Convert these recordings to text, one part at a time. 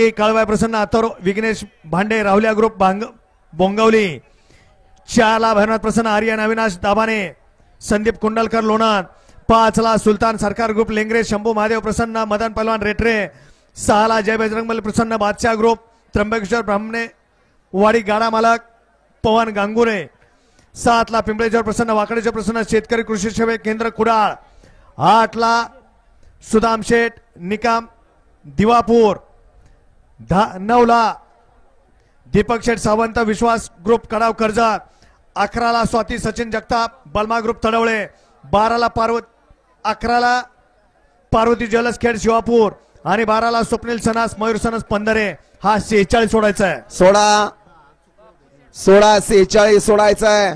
वरती काळवाय प्रसन्न अथर विघ्नेश भांडे राहुल्या ग्रुप भांग बोंगवली. चारला भैरनाथ प्रसन्न आर्यन अविनाश दाभाने संदीप कुंडलकर लोणार. पाचला सुलतान सरकार ग्रुप लेंगरे शंभू महादेव प्रसन्न मदन पलवान रेटरे. सहाला जय बजरंगमल प्रसन्न बादशाह ग्रुप त्र्यंबकेश्वर ब्राह्मणे वाडी गाडा मालक पवन गांगुरे. सातला पिंपळेश्वर प्रसन्न वाकडेश्वर प्रसन्न शेतकरी कृषी सेवे केंद्र कुडाळ. आठला सुदाम शेठ निकाम दिवापूर. दहा नऊला दीपक शेठ सावंत विश्वास ग्रुप कडाव कर्जत. अकराला स्वाती सचिन जगताप बलमा ग्रुप तडवळे. बाराला पार्वत अकराला पार्वती जलस खेड शिवापूर. आणि बाराला स्वप्नील सनास मयूर सनास पंधरे. हा शेहेचाळीस सोडायचा आहे सोळा सोळा सेहेचाळीस सोडायचा आहे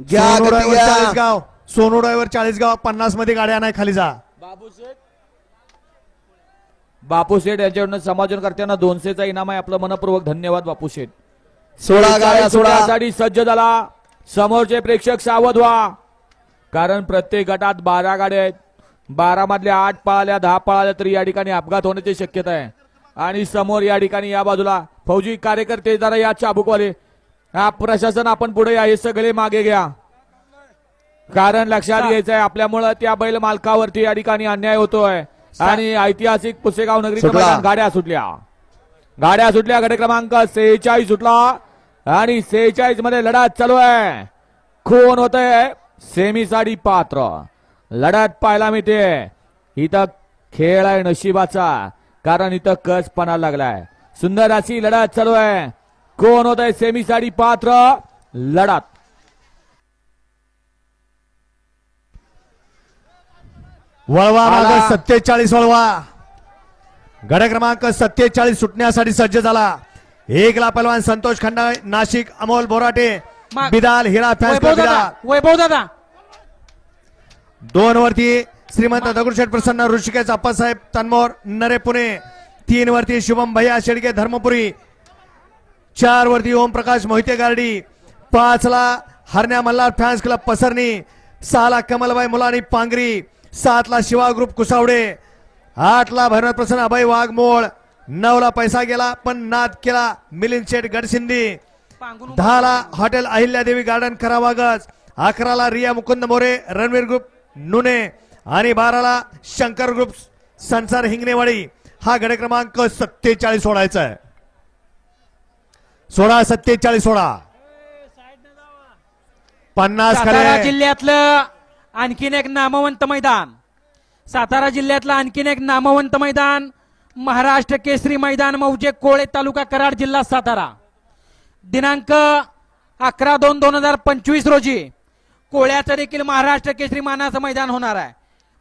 घ्या. चाळीस गाव. सोनोड्यावर चाळीस गाव. पन्नासमध्ये गाड्या नाही खाली जा. शेठ बापू शेठ यांच्याकडनं करताना दोनशेचा इनाम आहे. आपलं मनपूर्वक धन्यवाद बापू शेठ. सोळा गाड्या सोडा. साठी सज्ज झाला. समोरचे प्रेक्षक सावध व्हा. कारण प्रत्येक गटात बारा गाड्या आहेत. बारा मधल्या आठ पळाल्या दहा पळाल्या तरी या ठिकाणी अपघात होण्याची शक्यता आहे. आणि समोर या ठिकाणी या बाजूला फौजी कार्यकर्ते जरा या चाबुकवाले. हा प्रशासन आपण पुढे या हे सगळे मागे घ्या. कारण लक्षात घ्यायचं आहे आपल्यामुळं त्या बैल मालकावरती या ठिकाणी अन्याय होतोय. आणि ऐतिहासिक पुसेगाव. मैदान गाड्या सुटल्या. गाड्या सुटल्या गाडी क्रमांक सेहेचाळीस सुटला. आणि सेहेचाळीसमध्ये लढत चालू आहे. खून होत आहे सेमी साठी पात्र. लढत पाहायला मिळते. इथं खेळ आहे नशिबाचा. कारण इथं कस पणाला लागलाय. सुंदर अशी लढत चालू आहे. कोण होत आहे सेमी साठी पात्र. लढत. वळवा. माग सत्तेचाळीस वळवा. गड क्रमांक सत्तेचाळीस सुटण्यासाठी सज्ज झाला. एकला पहलवान संतोष खंडा नाशिक अमोल बोराटे बिदाल हिरा वैभव दादा दोन वरती श्रीमंत दगडूशेठ प्रसन्न ऋषिकेश अप्पासाहेब तन्मोर नरे पुणे. तीन वरती शुभम भैया शेडगे धर्मपुरी. चार वरती ओमप्रकाश मोहिते गार्डी. पाचला हरण्या मल्हार फॅन्स क्लब पसरणी. सहाला कमलबाई मुलानी पांगरी. सातला शिवा ग्रुप कुसावडे. आठला भैरव प्रसन्न अभय वाघमोळ. नऊला पैसा गेला पण नाद केला मिलिंद शेठ गडसिंदी पांगुन दहाला हॉटेल अहिल्यादेवी गार्डन करावागज अकराला रिया मुकुंद मोरे रणवीर ग्रुप नुने. आणि बाराला शंकर ग्रुप संसार हिंगणेवाडी. हा गड क्रमांक सत्तेचाळीस सोडायचा आहे. सोळा सत्तेचाळीस सोळा पन्नास जिल्ह्यातलं आणखीन एक नामवंत मैदान. सातारा जिल्ह्यातलं आणखीन एक नामवंत मैदान महाराष्ट्र केसरी मैदान मौजे कोळे तालुका कराड जिल्हा सातारा. दिनांक अकरा दोन दोन हजार पंचवीस रोजी कोळ्याचं देखील महाराष्ट्र केसरी मानाचं मैदान होणार आहे.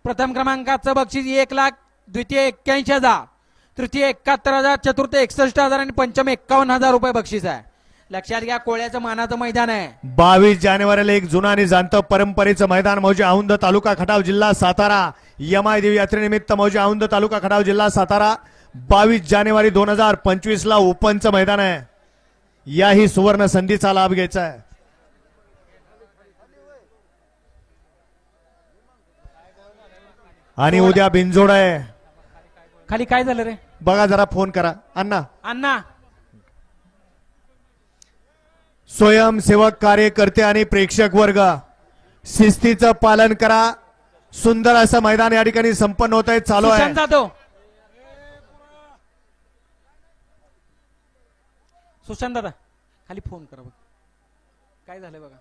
प्रथम क्रमांकाचं बक्षीस एक लाख द्वितीय एक्क्याऐंशी हजार तृतीय एकाहत्तर हजार चतुर्थ एकसष्ट हजार आणि पंचम एक्कावन्न हजार रुपये बक्षीस आहे. लक्षात घ्या कोळ्याचं मानाचं मैदान आहे. बावीस जानेवारीला एक जुना आणि जाणत परंपरेचं मैदान मौजे औंध तालुका खटाव जिल्हा सातारा. यमाय देवी यात्रेनिमित्त मौजे औंध तालुका खटाव जिल्हा सातारा. बावीस जानेवारी दोन हजार पंचवीस ला ओपनचं मैदान आहे. याही सुवर्ण संधीचा लाभ घ्यायचा आहे. आणि उद्या बिनजोड आहे. खाली काय झालं रे? बघा जरा फोन करा. अण्णा. अण्णा. स्वयंसेवक कार्यकर्ते आणि प्रेक्षक वर्ग शिस्तीचं पालन करा. सुंदर असं मैदान या ठिकाणी संपन्न होत आहे चालू आहे. सुशांत जाधव. सुशांत दादा खाली फोन करा बघ. काय झालं बघा?